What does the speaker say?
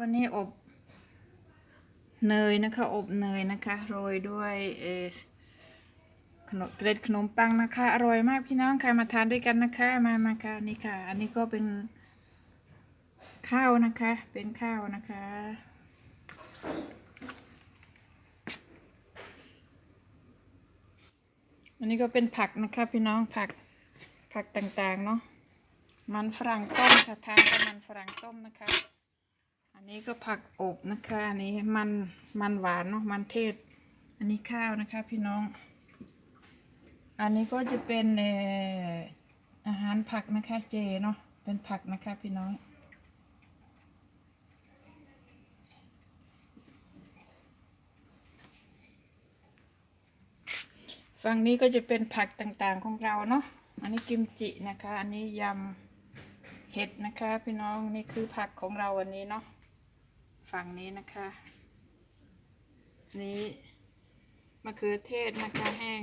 วันนี้อบเนยนะคะอบเนยนะคะโรยด้วยเอขนมเกล็ดขนมปังนะคะอร่อยมากพี่น้องใครมาทานด้วยกันนะคะมามาค่ะนี่ค่ะ อันนี้ก็เป็นข้าวนะคะ เป็นข้าวนะคะอันนี้ก็เป็นผักนะคะพี่น้องผักผักต่างๆเนาะมันฝรั่งต้มค่ะทานกับมันฝรั่งต้มนะคะ นนี้ก็ผักอบนะคะ อันนี้มันมันหวานเนาะมันเทศ อันนี้ข้าวนะคะพี่น้อง อันนี้ก็จะเป็นเอออาหารผักนะคะเจเนาะเป็นผักนะคะพี่น้องฝั่งนี้ก็จะเป็นผักต่างๆของเราเนาะ อันนี้กิมจินะคะ อันนี้ยำเห็ดนะคะ พี่น้อง นี่คือผักของเราวันนี้เนาะ ฝั่งนี้นะคะ นี้มะเขือเทศนะคะแห้ง